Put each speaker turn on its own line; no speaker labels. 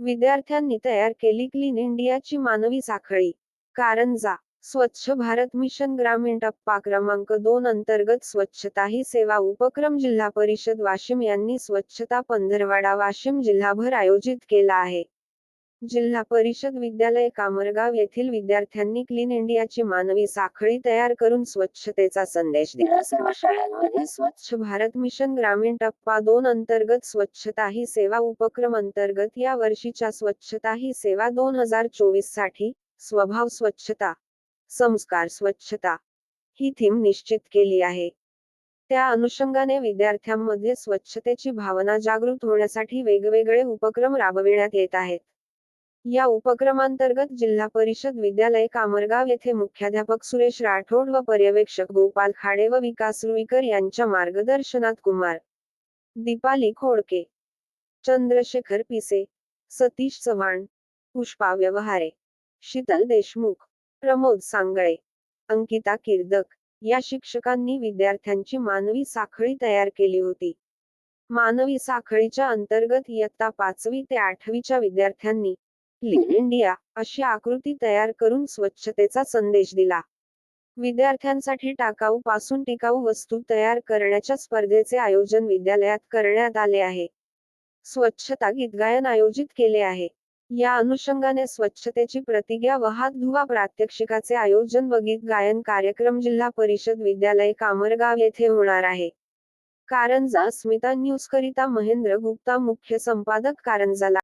विद्यार्थ्यांनी तयार केली क्लीन इंडियाची मानवी साखळी. कारंजा स्वच्छ भारत मिशन ग्रामीण टप्पा क्रमांक दोन अंतर्गत स्वच्छता ही सेवा उपक्रम जिल्हा परिषद वाशिम यांनी स्वच्छता पंधरवाडा वाशिम जिल्हाभर आयोजित केला आहे. जिल्हा परिषद विद्यालय कामरगाव येथील विद्यार्थ्यांनी क्लीन इंडियाची मानवी साखळी तयार करून स्वच्छतेचा संदेश दिला. सर्व शाळांमध्ये स्वच्छ भारत मिशन ग्रामीण टप्पा दोन अंतर्गत स्वच्छता ही सेवा उपक्रम अंतर्गत या वर्षीच्या स्वच्छता ही सेवा दोन हजार चोवीससाठी स्वभाव स्वच्छता संस्कार स्वच्छता ही थीम निश्चित केली आहे. त्या अनुषंगाने विद्यार्थ्यांमध्ये स्वच्छतेची भावना जागृत होण्यासाठी वेगवेगळे उपक्रम राबविण्यात येत आहेत. या उपक्रमांतर्गत जिल्हा परिषद विद्यालय कामरगाव येथे मुख्याध्यापक सुरेश राठोड व पर्यवेक्षक गोपाल खाडे व विकास रुईकर यांच्या मार्गदर्शनात कुमार दीपाली खोडके चंद्रशेखर पिसे सतीश चव्हाण पुष्पा व्यवहारे शीतल देशमुख प्रमोद सांगळे अंकिता किर्दक या शिक्षकांनी विद्यार्थ्यांची मानवी साखळी तयार केली होती. मानवी साखळीच्या अंतर्गत इयत्ता पाचवी ते आठवीच्या विद्यार्थ्यांनी इंडिया अशी आकृती तयार करून स्वच्छतेचा संदेश दिला. विद्यार्थ्यांसाठी टाकाऊ पासून टिकाऊ वस्तू तयार करण्याच्या स्पर्धेचे आयोजन विद्यालयात करण्यात आले आहे. स्वच्छता गीतगायन आयोजित केले आहे. या अनुषंगाने स्वच्छतेची प्रतिज्ञा व हात धुवा प्रात्यक्षिकाचे आयोजन व गीत गायन कार्यक्रम जिल्हा परिषद विद्यालय कामरगाव येथे होणार आहे. कारंजा स्मिता न्यूज करिता महेंद्र गुप्ता मुख्य संपादक कारंजाला